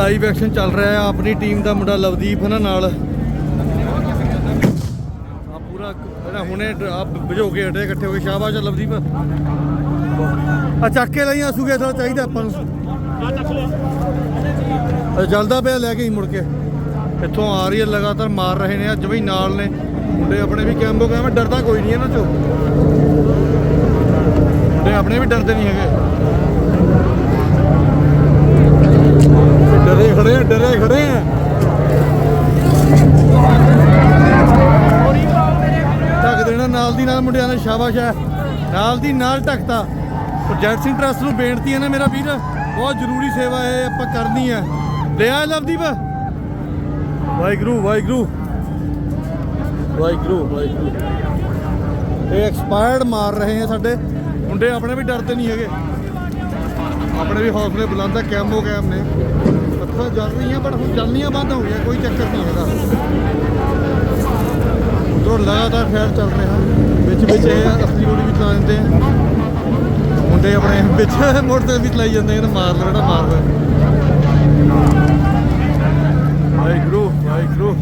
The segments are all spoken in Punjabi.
ਲਾਈਵ ਐਕਸ਼ਨ ਚੱਲ ਰਿਹਾ ਹੈ। ਆਪਣੀ ਟੀਮ ਦਾ ਮੁੰਡਾ ਲਵਦੀਪ ਹਨਾ ਨਾਲ। ਆ ਪੂਰਾ ਇਹਦਾ ਹੁਣੇ ਭਜੋ ਕੇ ਹਟੇ ਇਕੱਠੇ ਹੋ ਕੇ। ਸ਼ਾਬਾਸ਼ ਲਵਦੀਪ। ਆ ਚੱਕ ਕੇ ਲਈ ਆਸੂਗੇ ਥੋੜਾ ਚਾਹੀਦਾ ਆਪਾਂ ਨੂੰ। ਜਲਦਾ ਪਿਆ ਲੈ ਕੇ ਹੀ ਮੁੜ ਕੇ। ਇੱਥੋਂ ਆ ਰਹੀ ਹੈ, ਲਗਾਤਾਰ ਮਾਰ ਰਹੇ ਨੇ। ਅੱਜ ਵੀ ਨਾਲ ਨੇ। ਮੁੰਡੇ ਆਪਣੇ ਵੀ ਕੈਂਬੋ ਕੈਮ ਡਰਦਾ ਕੋਈ ਨਹੀਂ ਇਹਨਾਂ ਚੋਂ। ਮੁੰਡੇ ਆਪਣੇ ਵੀ ਡਰਦੇ ਨਹੀਂ ਹੈਗੇ। ਢੱਕ ਨਾਲ ਦੀ ਨਾਲ ਮੁੰਡਿਆਂ ਨੇ ਸ਼ਾਬਾਸ਼ ਹੈ, ਨਾਲ ਦੀ ਨਾਲ ਢੱਕਤਾ ਪ੍ਰੋਜੈਕਟ ਸਿੰਘ ਟਰਸਟ ਨੂੰ ਬੇਨਤੀ ਹੈ ਨਾ ਮੇਰਾ ਵੀਰ, ਬਹੁਤ ਜ਼ਰੂਰੀ ਸੇਵਾ ਹੈ ਆਪਾਂ ਕਰਨੀ ਹੈ। ਲੈ ਲਵਦੀਪ? ਵਾਹਿਗੁਰੂ ਵਾਹਿਗੁਰੂ। ਵਾਹਿਗੁਰੂ ਵਾਹਿਗੁਰੂ। ਇਹ ਐਕਸਪਾਇਰਡ ਮਾਰ ਰਹੇ ਆ ਸਾਡੇ। ਮੁੰਡੇ ਆਪਣੇ ਵੀ ਡਰਦੇ ਨਹੀਂ ਹੈਗੇ। ਆਪਣੇ ਵੀ ਹੌਸਲੇ ਬੁਲੰਦ ਆ, ਕੈਮੋ ਕੈਮ ਨੇ। ਪੱਥਰ ਜਲ ਰਹੀਆਂ, ਪਰ ਹੁਣ ਚੱਲਣੀਆਂ ਬੰਦ ਹੋ ਗਈਆਂ, ਕੋਈ ਚੱਕਰ ਨਹੀਂ ਹੈਗਾ। ਲਗਾਤਾਰ ਫੈਰ ਚੱਲ ਰਿਹਾ। ਵਿੱਚ ਵਿੱਚ ਇਹ ਅਸਲੀ ਗੋਲੀ ਵੀ ਚਲਾ ਦਿੰਦੇ ਆ। ਮੁੰਡੇ ਆਪਣੇ ਵਿੱਚ ਮੋਟਰ ਵੀ ਚਲਾਈ ਜਾਂਦੇ ਆ ਮਾਰ ਲੈ ਜਿਹੜਾ ਮਾਰਦਾ ਵਾਹਿਗੁਰੂ ਵਾਹਿਗੁਰੂ।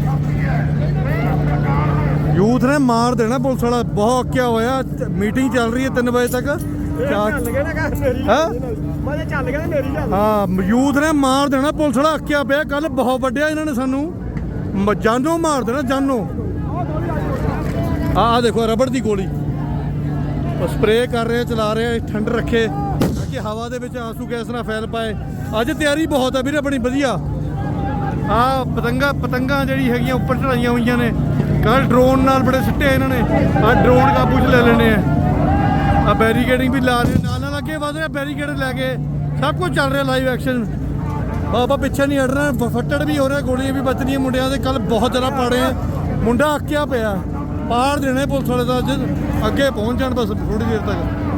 ਯੂਥ ਨੇ ਮਾਰ ਦੇਣਾ ਪੁਲਿਸ ਵਾਲਾ। ਬਹੁਤ ਅੱਕਿਆ ਹੋਇਆ। ਮੀਟਿੰਗ ਚੱਲ ਰਹੀ ਹੈ 3 ਵਜੇ ਤੱਕ। ਚੱਲ ਗਿਆ ਨਾ ਮੇਰੀ। ਹੈਂ? ਮੈਂ ਕਿਹਾ ਚੱਲ ਗਿਆ ਨਾ ਮੇਰੀ ਚੱਲ। ਹਾਂ ਯੂਥ ਨੇ ਮਾਰ ਦੇਣਾ। ਪੁਲਿਸ ਵਾਲਾ ਅੱਕਿਆ ਪਿਆ ਕੱਲ ਬਹੁਤ ਵੱਡਿਆ ਇਹਨਾਂ ਨੇ ਸਾਨੂੰ। ਜਾਨੋਂ ਮਾਰ ਦੇਣਾ ਜਾਨੋਂ। ਆਹ ਦੇਖੋ ਰਬੜ ਦੀ ਗੋਲੀ। ਸਪਰੇਅ ਕਰ ਰਹੇ, ਚਲਾ ਰਹੇ ਠੰਡ ਰੱਖੇ। ਕਿ ਹਵਾ ਦੇ ਵਿੱਚ ਆਂਸੂ ਗੈਸ ਨਾ ਫੈਲ ਪਾਏ। ਅੱਜ ਤਿਆਰੀ ਬਹੁਤ ਹੈ ਵੀਰੇ ਆਪਣੀ ਵਧੀਆ। ਆ ਪਤੰਗਾ, ਪਤੰਗਾਂ ਜਿਹੜੀ ਹੈਗੀਆਂ, ਉੱਪਰ ਚੜਾਈਆਂ ਹੋਈਆਂ ਨੇ। ਕੱਲ ਡਰੋਨ ਨਾਲ ਬੜੇ ਸਿੱਟੇ ਇਹਨਾਂ ਨੇ। ਆ ਡਰੋਨ ਕਾਬੂ 'ਚ ਲੈ ਲੈਣੇ ਆ। ਆ ਬੈਰੀਕੇਡਿੰਗ ਵੀ ਲਾ ਰਹੇ ਨਾਲ ਨਾਲ ਅੱਗੇ ਵਧ ਰਿਹਾ ਬੈਰੀਕੇਡ ਲੈ ਕੇ। ਸਭ ਕੁਝ ਚੱਲ ਰਿਹਾ ਲਾਈਵ ਐਕਸ਼ਨ ਬਾਬਾ ਪਿੱਛੇ ਨਹੀਂ ਹਟਣਾ। ਫ- ਫੱਟੜ ਵੀ ਹੋ ਰਿਹਾ, ਗੋਲੀਆਂ ਵੀ ਵੱਜਣੀਆਂ ਮੁੰਡਿਆਂ ਦੇ। ਕੱਲ ਬਹੁਤ ਜ਼ਿਆਦਾ ਪਾੜੇ ਆ। ਮੁੰਡਾ ਅੱਕਿਆ ਪਿਆ। ਪਾਰ ਦੇਣੇ ਪੁਲਿਸ ਵਾਲੇ ਦਾ ਅੱਜ ਅੱਗੇ ਪਹੁੰਚ ਜਾਣ ਬਸ ਥੋੜੀ ਦੇਰ ਤੱਕ।